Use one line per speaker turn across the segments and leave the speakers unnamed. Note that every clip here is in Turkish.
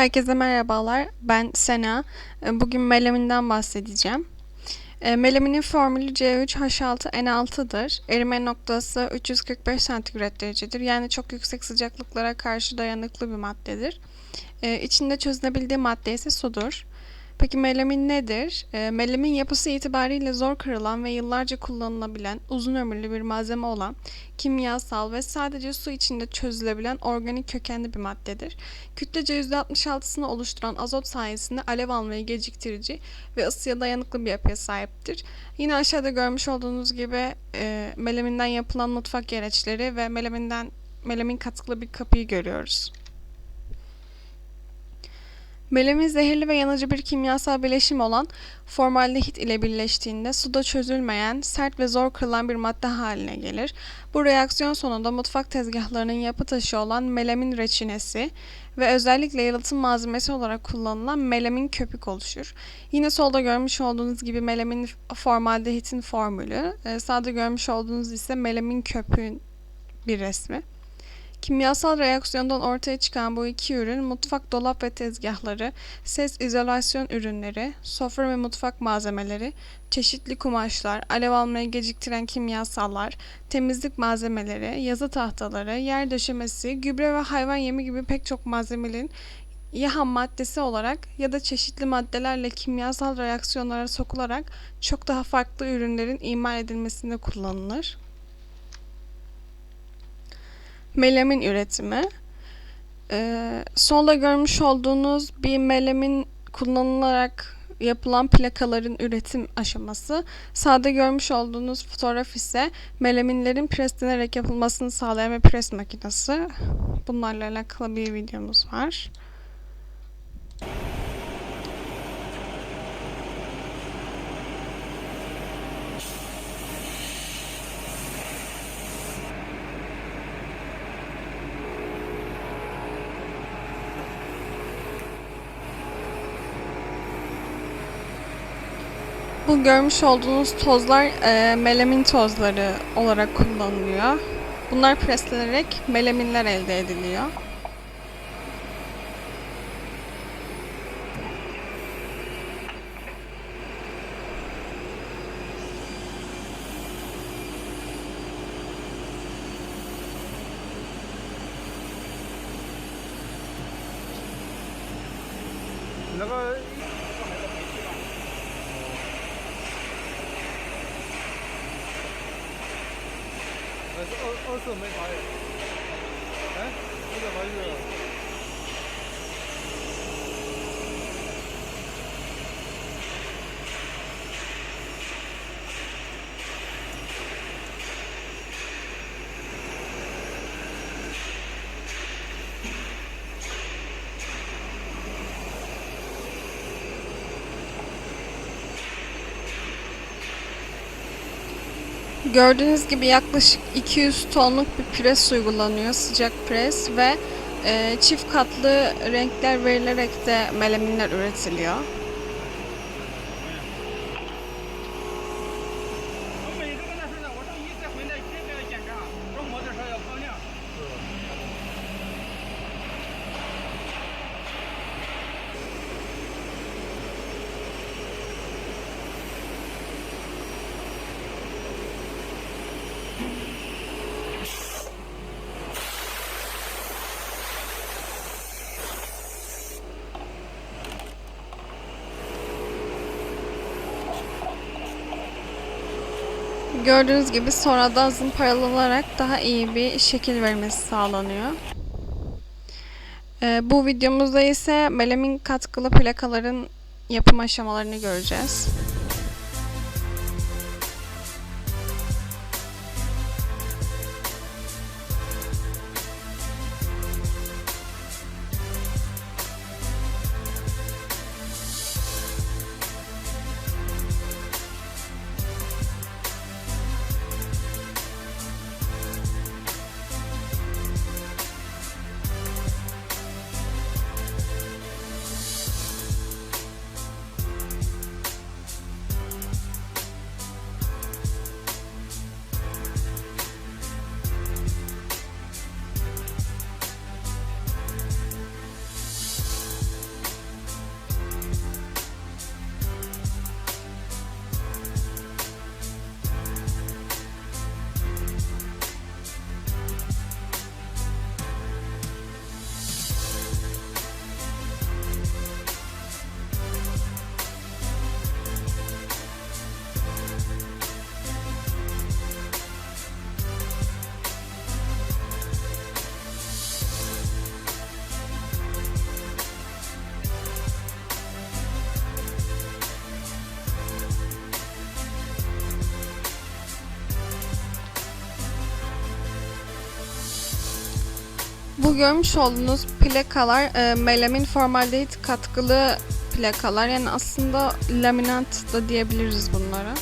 Herkese merhabalar. Ben Sena. E, Bugün melaminden bahsedeceğim. E, Melaminin formülü C3H6N6'dır. Erime noktası 345 santigrat derecedir. Yani çok yüksek sıcaklıklara karşı dayanıklı bir maddedir. E, İçinde çözünebildiği madde ise sudur. Peki melamin nedir? E, melamin yapısı itibariyle zor kırılan ve yıllarca kullanılabilen, uzun ömürlü bir malzeme olan kimyasal ve sadece su içinde çözülebilen organik kökenli bir maddedir. Kütlece %66'sını oluşturan azot sayesinde alev almayı geciktirici ve ısıya dayanıklı bir yapıya sahiptir. Yine aşağıda görmüş olduğunuz gibi e, melaminden yapılan mutfak gereçleri ve melaminden melamin katkılı bir kapıyı görüyoruz. Melamin zehirli ve yanıcı bir kimyasal bileşim olan formaldehit ile birleştiğinde suda çözülmeyen, sert ve zor kırılan bir madde haline gelir. Bu reaksiyon sonunda mutfak tezgahlarının yapı taşı olan melamin reçinesi ve özellikle yalıtım malzemesi olarak kullanılan melamin köpük oluşur. Yine solda görmüş olduğunuz gibi melamin formaldehitin formülü, e, sağda görmüş olduğunuz ise melamin köpüğün bir resmi. Kimyasal reaksiyondan ortaya çıkan bu iki ürün mutfak dolap ve tezgahları, ses izolasyon ürünleri, sofra ve mutfak malzemeleri, çeşitli kumaşlar, alev almayı geciktiren kimyasallar, temizlik malzemeleri, yazı tahtaları, yer döşemesi, gübre ve hayvan yemi gibi pek çok malzemelerin ya ham maddesi olarak ya da çeşitli maddelerle kimyasal reaksiyonlara sokularak çok daha farklı ürünlerin imal edilmesinde kullanılır. Melamin üretimi. Ee, solda görmüş olduğunuz bir melamin kullanılarak yapılan plakaların üretim aşaması. Sağda görmüş olduğunuz fotoğraf ise melaminlerin preslenerek yapılmasını sağlayan bir pres makinesi. Bunlarla alakalı bir videomuz var. Bu görmüş olduğunuz tozlar e, melamin tozları olarak kullanılıyor. Bunlar preslenerek melaminler elde ediliyor.
二二色没发现。哎，这个还是。
Gördüğünüz gibi yaklaşık 200 tonluk bir pres uygulanıyor, sıcak pres ve e, çift katlı renkler verilerek de melaminler üretiliyor. Gördüğünüz gibi sonradan zımparalanarak daha iyi bir şekil vermesi sağlanıyor. Ee, bu videomuzda ise melamin katkılı plakaların yapım aşamalarını göreceğiz. Bu görmüş olduğunuz plakalar e, melamin formaldehit katkılı plakalar. Yani aslında laminat da diyebiliriz bunlara.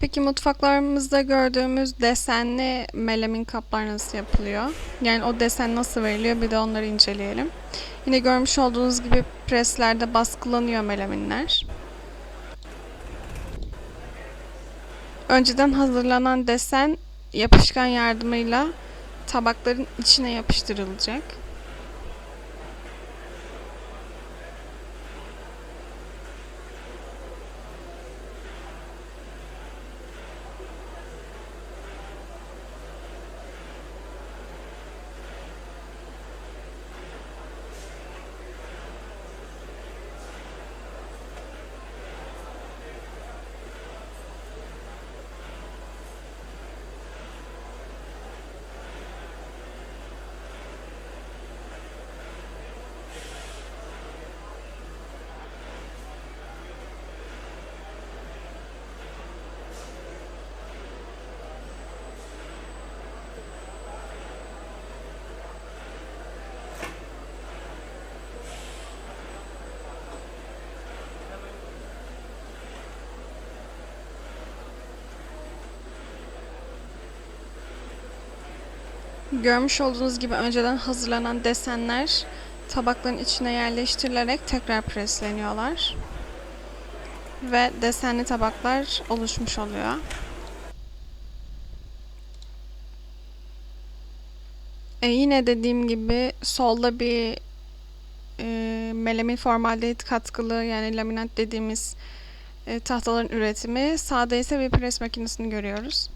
Peki mutfaklarımızda gördüğümüz desenli melamin kaplar nasıl yapılıyor? Yani o desen nasıl veriliyor bir de onları inceleyelim. Yine görmüş olduğunuz gibi preslerde baskılanıyor melaminler. Önceden hazırlanan desen yapışkan yardımıyla tabakların içine yapıştırılacak. Görmüş olduğunuz gibi önceden hazırlanan desenler tabakların içine yerleştirilerek tekrar presleniyorlar. Ve desenli tabaklar oluşmuş oluyor. E yine dediğim gibi solda bir e, melamin formaldehit katkılı yani laminat dediğimiz e, tahtaların üretimi. Sağda ise bir pres makinesini görüyoruz.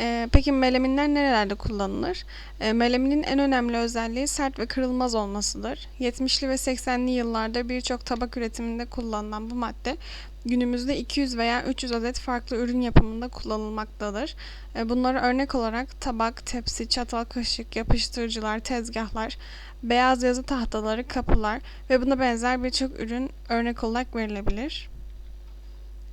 Ee, peki melaminler nerelerde kullanılır? Ee, melaminin en önemli özelliği sert ve kırılmaz olmasıdır. 70'li ve 80'li yıllarda birçok tabak üretiminde kullanılan bu madde günümüzde 200 veya 300 adet farklı ürün yapımında kullanılmaktadır. Ee, bunlara örnek olarak tabak, tepsi, çatal, kaşık, yapıştırıcılar, tezgahlar, beyaz yazı tahtaları, kapılar ve buna benzer birçok ürün örnek olarak verilebilir.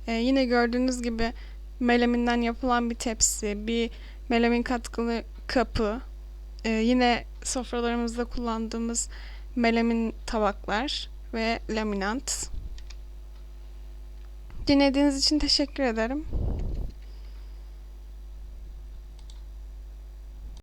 Ee, yine gördüğünüz gibi melaminden yapılan bir tepsi, bir melamin katkılı kapı, e, yine sofralarımızda kullandığımız melamin tabaklar ve laminat. Dinlediğiniz için teşekkür ederim.